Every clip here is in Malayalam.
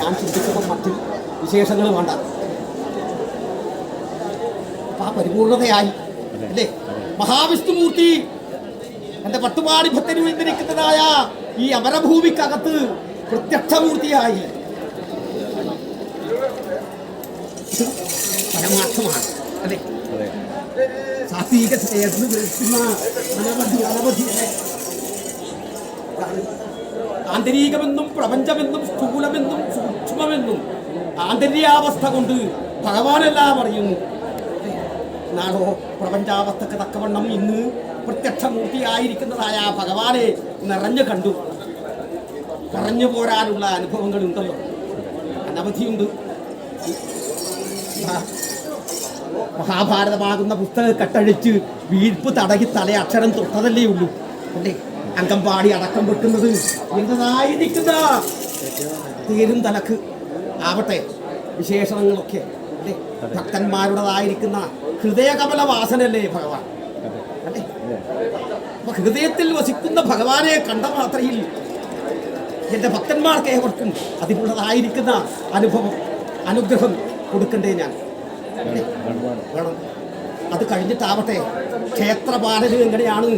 ഞാൻ ചിന്തിച്ചപ്പോൾ മറ്റ് വിശേഷങ്ങൾ വേണ്ട. അപ്പൊ ആ പരിപൂർണതയായി. അല്ലേ? മഹാവിഷ്ണുമൂർത്തി എന്റെ പട്ടുപാടി ഭക്തന് വേണ്ടിയിരിക്കുന്നതായ ഈ അമരഭൂമിക്കകത്ത് പ്രത്യക്ഷമൂർത്തിയായി. പരമാർത്ഥമാണ്. അല്ലേ? സാത്വിക ചേർന്ന് നിൽക്കുന്ന അനവധി അനവധി അല്ലേ? ആന്തരികമെന്നും പ്രപഞ്ചമെന്നും സ്ഥൂലമെന്നും സൂക്ഷ്മമെന്നും ആന്തര്യാവസ്ഥ കൊണ്ട് ഭഗവാനെല്ലാം അറിയുന്നു. നാളോ പ്രപഞ്ചാവസ്ഥക്ക് തക്കവണ്ണം ഇന്ന് പ്രത്യക്ഷമൂർത്തിയായിരിക്കുന്നതായ ഭഗവാനെ നിറഞ്ഞു കണ്ടു. പറഞ്ഞു പോരാനുള്ള അനുഭവങ്ങളുണ്ടല്ലോ. അനവധിയുണ്ട്. മഹാഭാരതമാകുന്ന പുസ്തകം കെട്ടഴിച്ച് വീഴ്പ്പ് തടകി തല അക്ഷരം തൊട്ടതല്ലേ ഉള്ളൂ. അല്ലേ? അങ്കമ്പാടി അടക്കം വെക്കുന്നത് എന്നതായി നിൽക്കുന്ന തീരും തലക്ക് ആവട്ടെ വിശേഷണങ്ങളൊക്കെ അല്ലേ? ഭക്തന്മാരുടേതായിരിക്കുന്ന ഹൃദയകമല വാസനല്ലേ ഭഗവാൻ? അല്ലേ? അപ്പൊ ഹൃദയത്തിൽ വസിക്കുന്ന ഭഗവാനെ കണ്ട മാത്രയിൽ എന്റെ ഭക്തന്മാർക്ക് ഏവർക്കും അതിനുള്ളതായിരിക്കുന്ന അനുഭവം അനുഗ്രഹം കൊടുക്കണ്ടേ ഞാൻ? വേണം. അത് കഴിഞ്ഞിട്ടാവട്ടെ ക്ഷേത്രപാലനം എങ്ങനെയാണ്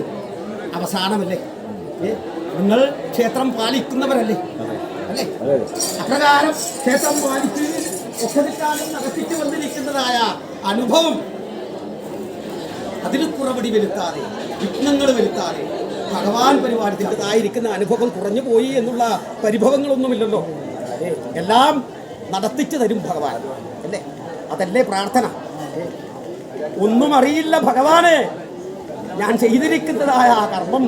അവസാനമല്ലേ? നിങ്ങൾ ക്ഷേത്രം പാലിക്കുന്നവരല്ലേ? അല്ലേ? അപ്രകാരം ക്ഷേത്രം പാലിച്ച് ഒക്കെക്കാലം നടത്തിച്ചു വന്നിരിക്കുന്നതായ അനുഭവം അതിൽ കുറവടി വരുത്താതെ വിഘ്നങ്ങൾ വരുത്താതെ ഭഗവാൻ പരിപാടിക്കുന്നതായിരിക്കുന്ന അനുഭവം കുറഞ്ഞു പോയി എന്നുള്ള പരിഭവങ്ങളൊന്നുമില്ലല്ലോ. എല്ലാം നടത്തിച്ചു തരും ഭഗവാൻ അല്ലേ? അതല്ലേ പ്രാർത്ഥന? ഒന്നും അറിയില്ല ഭഗവാനെ. ഞാൻ ചെയ്തിരിക്കുന്നതായ ആ കർമ്മം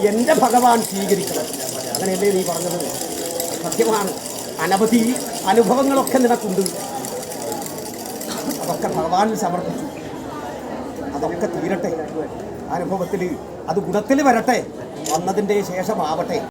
എന്റെ ഭഗവാൻ സ്വീകരിക്കണം. അങ്ങനെയല്ലേ നീ പറഞ്ഞത്? സത്യമാണ്. അനവധി അനുഭവങ്ങളൊക്കെ നിനക്കുണ്ട്. അതൊക്കെ ഭഗവാനിൽ സമർപ്പിച്ചു. അതൊക്കെ തീരട്ടെ. അനുഭവത്തിൽ അത് ഗുണത്തിൽ വരട്ടെ. വന്നതിന്റെ ശേഷമാവട്ടെ.